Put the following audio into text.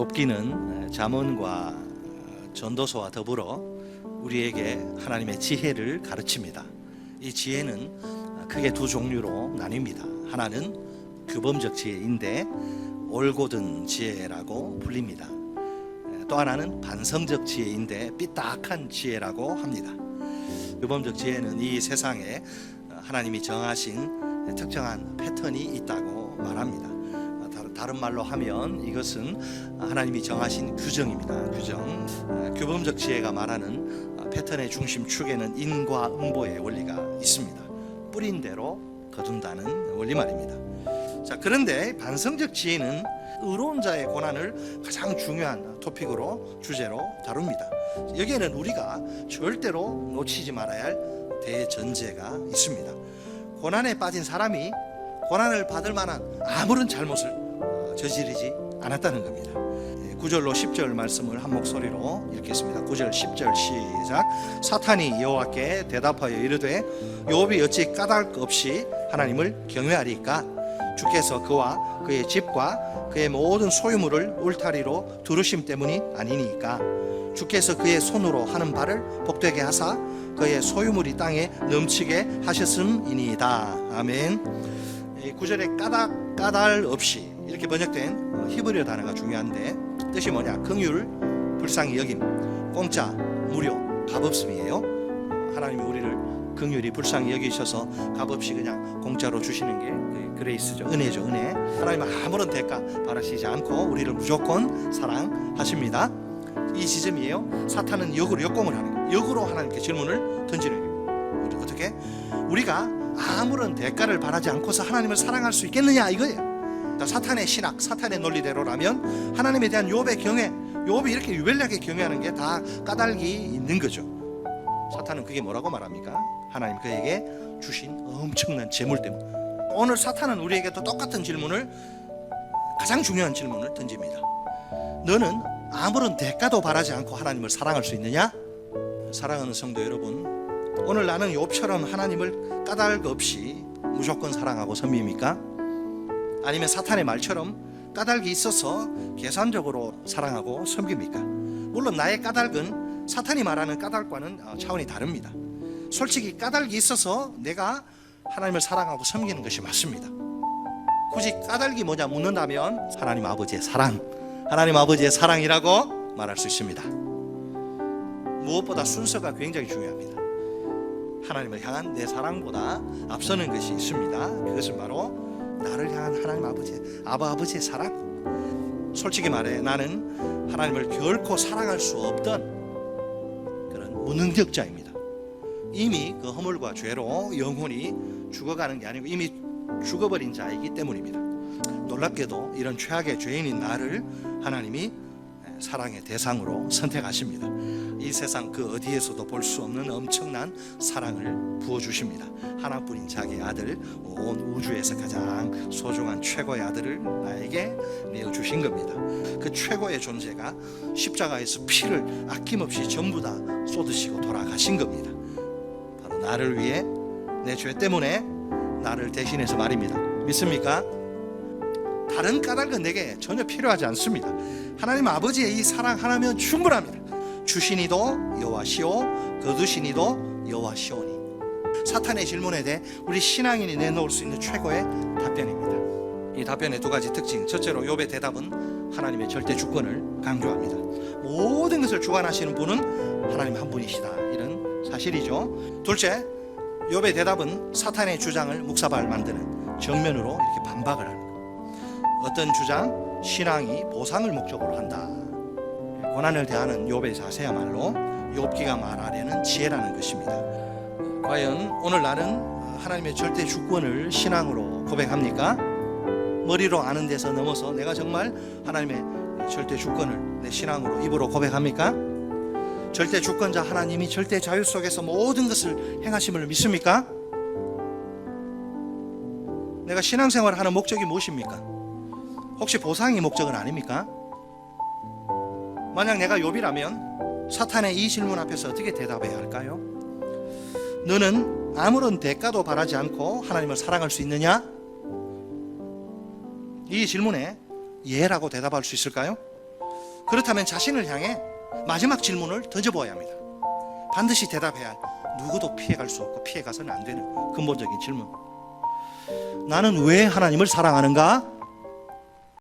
욥기는 잠언과 전도서와 더불어 우리에게 하나님의 지혜를 가르칩니다. 이 지혜는 크게 두 종류로 나뉩니다. 하나는 규범적 지혜인데 올곧은 지혜라고 불립니다. 또 하나는 반성적 지혜인데 삐딱한 지혜라고 합니다. 규범적 지혜는 이 세상에 하나님이 정하신 특정한 패턴이 있다고 말합니다. 다른- 말로 하면 이것은 하나님이 정하신 규정입니다. 규정. 규범적 지혜가 말하는 패턴의 중심 축에는 인과 응보의 원리가 있습니다. 뿌린 대로 거둔다는 원리 말입니다. 자, 그런데 반성적 지혜는 의로운 자의 고난을 가장 중요한 토픽으로 주제로 다룹니다. 여기에는 우리가 절대로 놓치지 말아야 할 대전제가 있습니다. 고난에 빠진 사람이 고난을 받을 만한 아무런 잘못을 어, 저지르지 않았다는 겁니다. 9절로 10절 말씀을 한 목소리로 읽겠습니다. 9절 10절 시작. 사탄이 여호와께 대답하여 이르되 욥이 어찌 까닭 없이 하나님을 경외하리까? 주께서 그와 그의 집과 그의 모든 소유물을 울타리로 두르심 때문이 아니니까. 주께서 그의 손으로 하는 바를 복되게 하사 그의 소유물이 땅에 넘치게 하셨음이니이다. 아멘. 이 구절에 까닭 까달 없이 이렇게 번역된 어, 히브리어 단어가 중요한데 뜻이 뭐냐? 긍휼, 불쌍히 여김, 공짜, 무료, 값없음이에요. 하나님이 우리를 긍휼히 불쌍히 여기셔서 값없이 그냥 공짜로 주시는 게 그- 그레이스죠. 은혜죠, 은혜. 하나님 아무런 대가 바라시지 않고 우리를 무조건 사랑하십니다. 이 지점이에요. 사탄은 역으로 역공을 하는 거예요. 역으로 하나님께 질문을 던지는 거예요. 어떻게? 우리가 아무런 대가를 바라지 않고서 하나님을 사랑할 수 있겠느냐 이거예요. 자, 사탄의 신학, 사탄의 논리대로라면 하나님에 대한 욥의 경외, 욥이 이렇게 유별나게 경외하는 게 다 까닭이 있는 거죠. 사탄은 그게 뭐라고 말합니까? 하나님 그에게 주신 엄청난 재물 때문. 오늘 사탄은 우리에게 또 똑같은 질문을 가장 중요한 질문을 던집니다. 너는 아무런 대가도 바라지 않고 하나님을 사랑할 수 있느냐? 사랑하는 성도 여러분, 오늘 나는 욥처럼 하나님을 까닭 없이 무조건 사랑하고 섬깁니까? 아니면 사탄의 말처럼 까닭이 있어서 계산적으로 사랑하고 섬깁니까? 물론 나의 까닭은 사탄이 말하는 까닭과는 어, 차원이 다릅니다. 솔직히 까닭이 있어서 내가 하나님을 사랑하고 섬기는 것이 맞습니다. 굳이 까닭이 뭐냐 묻는다면 하나님 아버지의 사랑, 하나님 아버지의 사랑이라고 말할 수 있습니다. 무엇보다 순서가 굉장히 중요합니다. 하나님을 향한 내 사랑보다 앞서는 것이 있습니다. 그것은 바로 나를 향한 하나님 아버지, 아바 아버지의 사랑. 솔직히 말해 나는 하나님을 결코 사랑할 수 없던 그런 무능력자입니다. 이미 그 허물과 죄로 영혼이 죽어가는 게 아니고 이미 죽어버린 자이기 때문입니다. 놀랍게도 이런 최악의 죄인인 나를 하나님이 사랑의 대상으로 선택하십니다. 이 세상 그 어디에서도 볼 수 없는 엄청난 사랑을 부어 주십니다. 하나뿐인 자기 아들 온 우주에서 가장 소중한 최고의 아들을 나에게 내어 주신 겁니다. 그 최고의 존재가 십자가에서 피를 아낌없이 전부 다 쏟으시고 돌아가신 겁니다. 바로 나를 위해 내 죄 때문에 나를 대신해서 말입니다. 믿습니까? 다른 까닭은 내게 전혀 필요하지 않습니다. 하나님 아버지의 이 사랑 하나면 충분합니다. 주시니도 여호와시오 거두시니도 여호와시오니 사탄의 질문에 대해 우리 신앙인이 내놓을 수 있는 최고의 답변입니다. 이 답변의 두 가지 특징. 첫째로 욥의 대답은 하나님의 절대 주권을 강조합니다. 모든 것을 주관하시는 분은 하나님 한 분이시다. 이런 사실이죠. 둘째, 욥의 대답은 사탄의 주장을 묵사발 만드는 정면으로 이렇게 반박을 거예요. 어떤 주장 신앙이 보상을 목적으로 한다. 고난을 대하는 욥의 자세야말로 욥기가 말하려는 지혜라는 것입니다. 과연 오늘 나는 하나님의 절대 주권을 신앙으로 고백합니까? 머리로 아는 데서 넘어서 내가 정말 하나님의 절대 주권을 내 신앙으로 입으로 고백합니까? 절대 주권자 하나님이 절대 자유 속에서 모든 것을 행하심을 믿습니까? 내가 신앙생활을 하는 목적이 무엇입니까? 혹시 보상이 목적은 아닙니까? 만약 내가 욥이라면 사탄의 이 질문 앞에서 어떻게 대답해야 할까요? 너는 아무런 대가도 바라지 않고 하나님을 사랑할 수 있느냐? 이 질문에 예라고 대답할 수 있을까요? 그렇다면 자신을 향해 마지막 질문을 던져보아야 합니다. 반드시 대답해야 할 누구도 피해갈 수 없고 피해가서는 안 되는 근본적인 질문. 나는 왜 하나님을 사랑하는가?